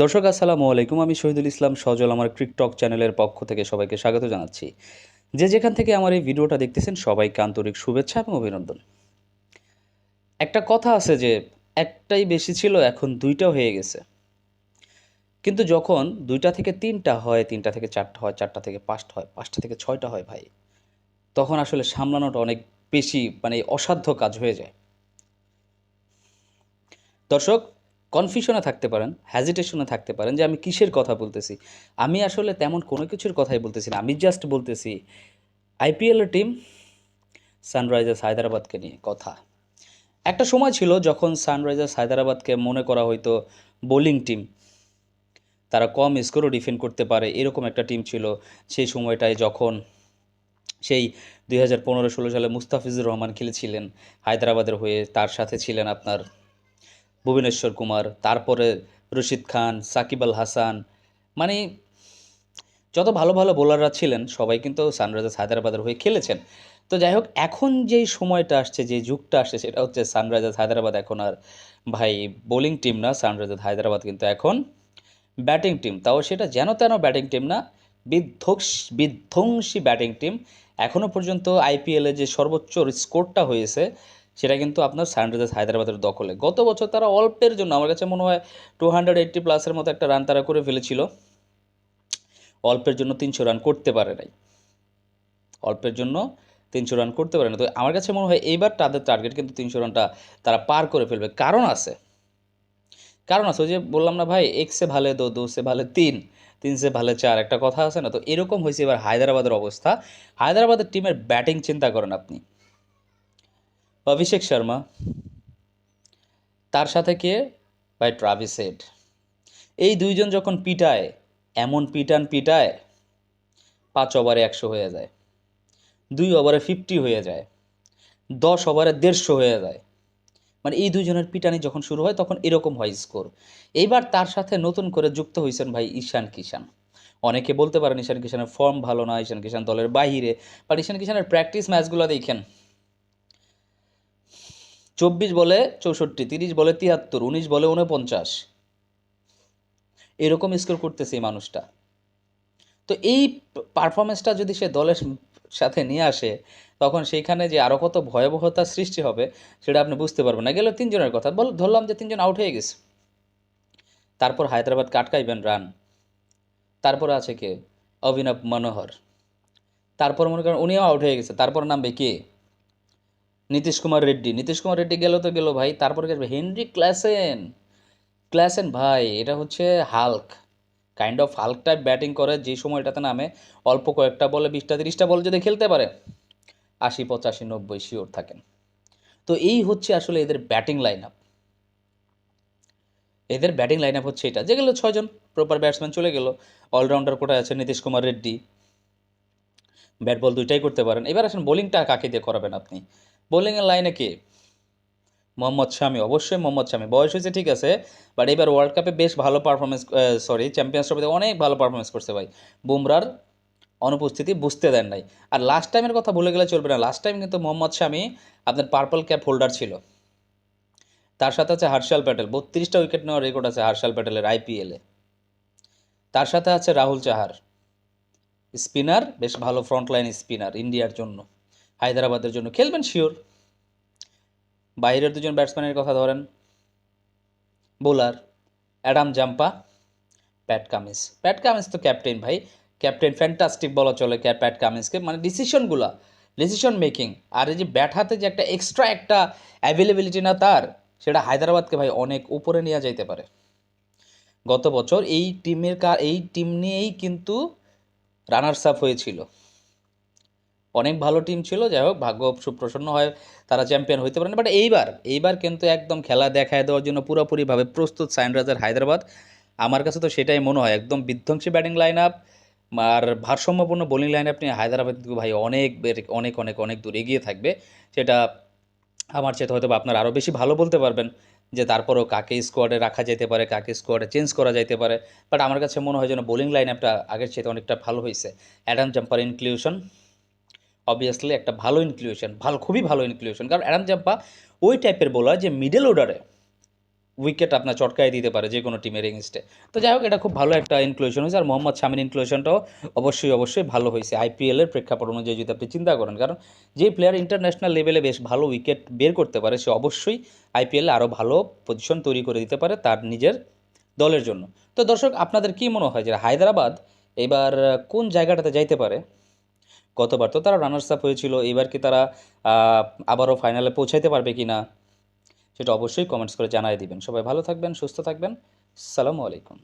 দর্শক, আসসালামু আলাইকুম। আমি শহীদুল ইসলাম সজল, আমার ক্রিকটক চ্যানেলের পক্ষ থেকে সবাইকে স্বাগত জানাচ্ছি। যে যেখান থেকে আমার এই ভিডিওটা দেখতেছেন, সবাইকে আন্তরিক শুভেচ্ছা এবং অভিনন্দন। একটা কথা আছে যে, একটাই বেশি ছিল, এখন দুইটা হয়ে গেছে। কিন্তু যখন দুইটা থেকে তিনটা হয়, তিনটা থেকে চারটা হয়, চারটা থেকে পাঁচটা হয়, পাঁচটা থেকে ছয়টা হয় ভাই, তখন আসলে সামলানোটা অনেক বেশি মানে অসাধ্য কাজ হয়ে যায়। দর্শক কনফিউশনে থাকতে পারেন হ্যাজিটেশনে থাকতে পারেন যে আমি কিসের কথা বলতেছি। আমি আসলে তেমন কোনো কিছুর কথাই বলতেছি না, আমি জাস্ট বলতেছি আইপিএলের টিম সানরাইজার্স হায়দ্রাবাদকে নিয়ে কথা। একটা সময় ছিল যখন সানরাইজার্স হায়দ্রাবাদকে মনে করা হয়তো বোলিং টিম তারা কম স্কোরও ডিফেন্ড করতে পারে, এরকম একটা টিম ছিল। সেই সময়টায় যখন সেই দুই হাজার পনেরো ষোলো সালে মুস্তাফিজুর রহমান খেলেছিলেন, হায়দ্রাবাদের হয়ে তার সাথে ছিলেন আপনার ভুবনেশ্বর কুমার, তারপরে রশিদ খান, সাকিব আল হাসান মানে যত ভালো ভালো বোলাররা ছিলেন, সবাই কিন্তু সানরাইজার্স হায়দ্রাবাদের হয়ে খেলেছেন। তো যাই হোক, এখন যেই সময়টা আসছে, যে যুগটা আসছে, সেটা হচ্ছে সানরাইজার্স হায়দ্রাবাদ এখন আর ভাই বোলিং টিম না, সানরাইজার্স হায়দ্রাবাদ কিন্তু এখন ব্যাটিং টিম তাও সেটা যেন তেন ব্যাটিং টিম না, বিধ্বংস, বিধ্বংসী ব্যাটিং টিম এখনও পর্যন্ত আইপিএলে যে সর্বোচ্চ স্কোরটা হয়েছে সেটা কিন্তু আপনার সানরাইজার্স হায়দ্রাবাদের দখলে। গত বছর তারা অল্পের জন্য, আমার কাছে মনে হয় টু হান্ড্রেড এইট্টি প্লাসের মতো একটা রান তারা করে ফেলেছিল। অল্পের জন্য তিনশো রান করতে পারে নাই। অল্পের জন্য তিনশো রান করতে পারে না। তো আমার কাছে মনে হয় এইবার তাদের টার্গেট কিন্তু তিনশো রানটা তারা পার করে ফেলবে। কারণ আছে। কারণ আছে ওই যে বললাম না ভাই, এক সে ভালে দো দো সে ভালে তিন তিন সে ভালে চার, একটা কথা আছে না? তো এরকম হয়েছে এবার হায়দ্রাবাদের অবস্থা। হায়দ্রাবাদের টিমের ব্যাটিং চিন্তা করেন আপনি। অভিষেক শর্মা, তার সাথে কে? ভাই ট্রাভিস হেড। এই দুইজন যখন পিটায়, এমন পিটান পিটায়, পাঁচ ওভারে একশো হয়ে যায়, দুই ওভারে ফিফটি হয়ে যায়, দশ ওভারে দেড়শো হয়ে যায়। মানে এই দুইজনের পিটানি যখন শুরু হয়, তখন এরকম হয় স্কোর। এইবার তার সাথে নতুন করে যুক্ত হয়েছেন ভাই ঈশান কিষান। অনেকে বলতে পারেন ঈশান কিষানের ফর্ম ভালো না, ঈশান কিষান দলের বাহিরে বাট ঈশান কিষানের প্র্যাকটিস ম্যাচগুলো দেখেন। চব্বিশ বলে চৌষট্টি, তিরিশ বলে তিয়াত্তর, উনিশ বলে উনপঞ্চাশ এরকম স্কোর করতেছে এই মানুষটা। তো এই পারফরমেন্সটা যদি সে দলের সাথে নিয়ে আসে, তখন সেইখানে যে আরও কত ভয়াবহতার সৃষ্টি হবে, সেটা আপনি বুঝতে পারবেন না। গেলে তিনজনের কথা। বল ধরলাম যে তিনজন আউট হয়ে গেছে। তারপর হায়দ্রাবাদকে আটকাইবেন রান। তারপরে আছে কে? অভিনব মনোহর। তারপর মনে করেন উনিও আউট হয়ে গেছে। তারপর নামবে কে? নীতিশ কুমার রেড্ডি। নীতিশ কুমার রেড্ডি গেল তো গেল ভাই, তারপরে আসবে? Henry Klaasen. ক্লাসেন ভাই, এটা হচ্ছে Hulk. Kind of Hulk type batting করে, যে সময়টাতে নামে অল্প কয়েকটা বলে, বিশটা, তিরিশটা বল যদি খেলতে পারে, আশি, পঁচাশি, নব্বই শিওর থাকেন। তো এই হচ্ছে আসলে এদের ব্যাটিং লাইন আপ এদের ব্যাটিং লাইন আপ হচ্ছে এটা। যেগুলো ছয়জন প্রপার ব্যাটসম্যান চলে গেল। অলরাউন্ডার কোটায় আছে? নীতিশ কুমার রেড্ডি। ব্যাট বল দুইটাই করতে পারেন। এবার আসেন বোলিংটা কাকে দিয়ে করাবেন আপনি? বোলিংয়ের লাইনে কে? মোহাম্মদ শামি। অবশ্যই মোহাম্মদ শামি। বয়স হয়েছে, ঠিক আছে বাট এবার ওয়ার্ল্ড কাপে বেশ ভালো পারফরমেন্স সরি চ্যাম্পিয়ন্স ট্রফিতে অনেক ভালো পারফরমেন্স করছে ভাই। বুমরার অনুপস্থিতি বুঝতে দেন নাই। আর লাস্ট টাইমের কথা ভুলে গেলে চলবে না। লাস্ট টাইম কিন্তু মোহাম্মদ শামি আপনার পার্পল ক্যাপ হোল্ডার ছিল। তার সাথে আছে হার্ষাল প্যাটেল। বত্রিশটা উইকেট নেওয়ার রেকর্ড আছে হার্ষাল প্যাটেলের আইপিএলে তার সাথে আছে রাহুল চাহার। স্পিনার বেশ ভালো ফ্রন্ট লাইন স্পিনার ইন্ডিয়ার জন্য। হায়দ্রাবাদের জন্য খেলবেন শিওর বাইরের দুজন ব্যাটসম্যানের কথা ধরেন bowler Adam Zampa Pat Cummins Pat Cummins তো ক্যাপ্টেন ভাই। ক্যাপ্টেন ফ্যান্টাস্টিক বলা চলে প্যাট কামিন্সকে মানে ডিসিশনগুলো ডিসিশন মেকিং আর এই যে ব্যাট হাতে যে একটা এক্সট্রা একটা অ্যাভেলেবিলিটি না তার, সেটা হায়দ্রাবাদকে ভাই অনেক উপরে নিয়ে যাইতে পারে। গত বছর এই টিমের কা এই টিম নিয়েই কিন্তু রানার্স আপ হয়েছিল। অনেক ভালো টিম ছিল, যাই হোক, ভাগ্য সুপ্রসন্ন হয়, তারা চ্যাম্পিয়ন হইতে পারেন। বাট এইবার এইবার কিন্তু একদম খেলা দেখায় দেওয়ার জন্য পুরোপুরিভাবে প্রস্তুত সানরাইজার হায়দ্রাবাদ। আমার কাছে তো সেটাই মনে হয়, একদম বিধ্বংসী ব্যাটিং লাইন আপ আর ভারসাম্যপূর্ণ বোলিং লাইন আপ নিয়ে হায়দ্রাবাদ ভাই অনেক অনেক অনেক অনেক দূর এগিয়ে থাকবে। সেটা আমার চেয়ে হয়তো আপনারা আরও বেশি ভালো বলতে পারবেন যে তারপরেও কাকে স্কোয়াডে রাখা যেতে পারে, কাকে স্কোয়াডে চেঞ্জ করা যেতে পারে। বাট আমার কাছে মনে হয় যেন বোলিং লাইন আপটা আগের চেয়ে অনেকটা ভালো হয়েছে অ্যাডাম জাম্পার ইনক্লুশন অবভিয়াসলি একটা ভালো ইনক্লুশন ভালো, খুবই ভালো ইনক্লুশন কারণ অ্যাডাম জাম্পা ওই টাইপের বোলার যে মিডল অর্ডারে উইকেট আপনার চটকায় দিতে পারে যে কোনো টিমের এগেনস্টে তো যাই হোক, এটা খুব ভালো একটা ইনক্লুশন হয়েছে। আর মোহাম্মদ শামির ইনক্লুশনটাও অবশ্যই অবশ্যই ভালো হয়েছে। আইপিএলের প্রেক্ষাপট অনুযায়ী যদি আপনি চিন্তা করেন, কারণ যে প্লেয়ার ইন্টারন্যাশনাল লেভেলে বেশ ভালো উইকেট বের করতে পারে, সে অবশ্যই আইপিএলে আরও ভালো পজিশন তৈরি করে দিতে পারে তার নিজের দলের জন্য। তো দর্শক, আপনাদের কি মনে হয় যে হায়দ্রাবাদ এবার কোন জায়গাটাতে যাইতে পারে? গতবার। তো তারা রানার্স আপ হয়েছিল, এবার কি তারা আবারও ফাইনালে পৌঁছাইতে পারবে কি না সেটা অবশ্যই কমেন্টস করে জানাই দিবেন। সবাই ভালো থাকবেন, সুস্থ থাকবেন। সালামু আলাইকুম।